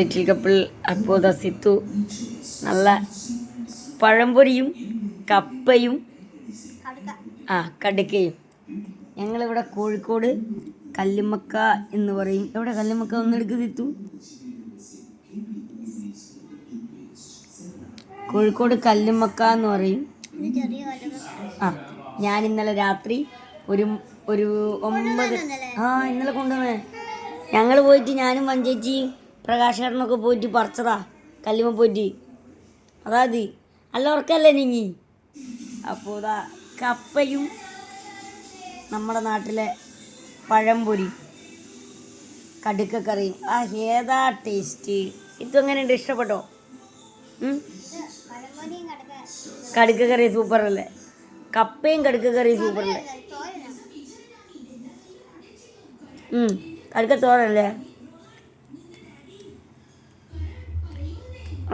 Little couple അപ്പോത സിത്തു. നല്ല പഴംപൊരിയും കപ്പയും. ആ കടുക്കയും. ഞങ്ങളിവിടെ കോഴിക്കോട് കല്ലുമ്മക്ക എന്ന് പറയും. എവിടെ കല്ലുമ്മക്ക? ഒന്നെടുക്ക് സിത്തു. കോഴിക്കോട് കല്ലുമ്മക്ക എന്ന് പറയും. ആ ഞാൻ ഇന്നലെ രാത്രി ഒരു ഒരു ഒമ്പത് ആ ഇന്നലെ കൊണ്ടുവന്നേ. ഞങ്ങൾ പോയിട്ട് ഞാനും മഞ്ചേച്ചി പ്രകാശേട്ടനൊക്കെ പോയിട്ട് പറിച്ചതാ. കല്ലിമ പോയിട്ട്. അതാത് അല്ല ഉറക്കല്ലേ നീങ്ങി? അപ്പോൾ ഇതാ കപ്പയും നമ്മുടെ നാട്ടിലെ പഴംപൊരി കടുക്കക്കറിയും ആ ഏതാ ടേസ്റ്റ്? ഇതെങ്ങനെയുണ്ട് ഇഷ്ടപ്പെട്ടോ? കടുക്കക്കറി അല്ലേ കപ്പയും കടുക്കക്കറിയും കറി സൂപ്പർ അല്ലേ ഉം, കടുക്ക തോരല്ലേ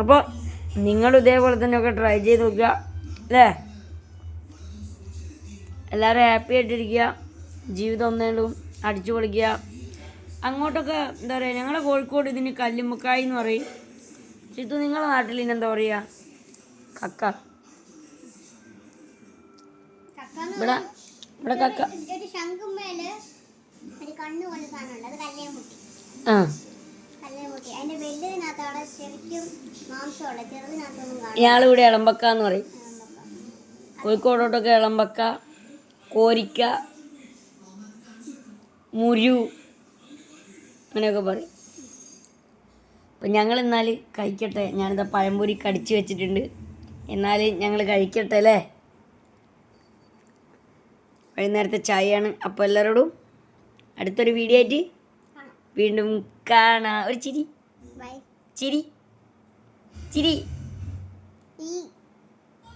അപ്പോൾ നിങ്ങൾ ഇതേപോലെ തന്നെ ഒക്കെ ട്രൈ ചെയ്ത് നോക്കുക അല്ലേ? എല്ലാവരും ഹാപ്പി ആയിട്ടിരിക്കുക ജീവിതം ഒന്നേലും അടിച്ചു പൊളിക്കുക. അങ്ങോട്ടൊക്കെ എന്താ പറയുക ഞങ്ങളുടെ കോഴിക്കോട് ഇതിന് കല്ലുമ്മക്കായി എന്ന് പറയും. ചിത്തു നിങ്ങളുടെ നാട്ടിൽ ഇനെന്താ പറയുക കക്ക. ഇവിടെ ഇവിടെ കക്ക. ആ. കല്ലേം മുട്ടി അതിന്റെ വലുതിനകത്ത് അവിടെ ശരിക്കും മാംസമുള്ള? ചെറുതിനകത്തൊന്നും കാണാം ഇയാളിവിടെ ഇളമ്പക്ക എന്ന് പറയും കോഴിക്കോടോട്ടൊക്കെ ഇളമ്പക്ക കോരിക്ക മുരു അങ്ങനെയൊക്കെ പറയും. അപ്പം ഞങ്ങൾ എന്നാൽ കഴിക്കട്ടെ. ഞാനിതാ പഴംപൊരി കടിച്ചു വെച്ചിട്ടുണ്ട്. എന്നാൽ ഞങ്ങൾ കഴിക്കട്ടെ അല്ലേ? വൈകുന്നേരത്തെ ചായയാണ്. അപ്പോൾ എല്ലാവരോടും അടുത്തൊരു വീഡിയോ ആയിട്ട് വീണ്ടും കാണാം. ഒരു ചിരി. ചിരി. ചിരി.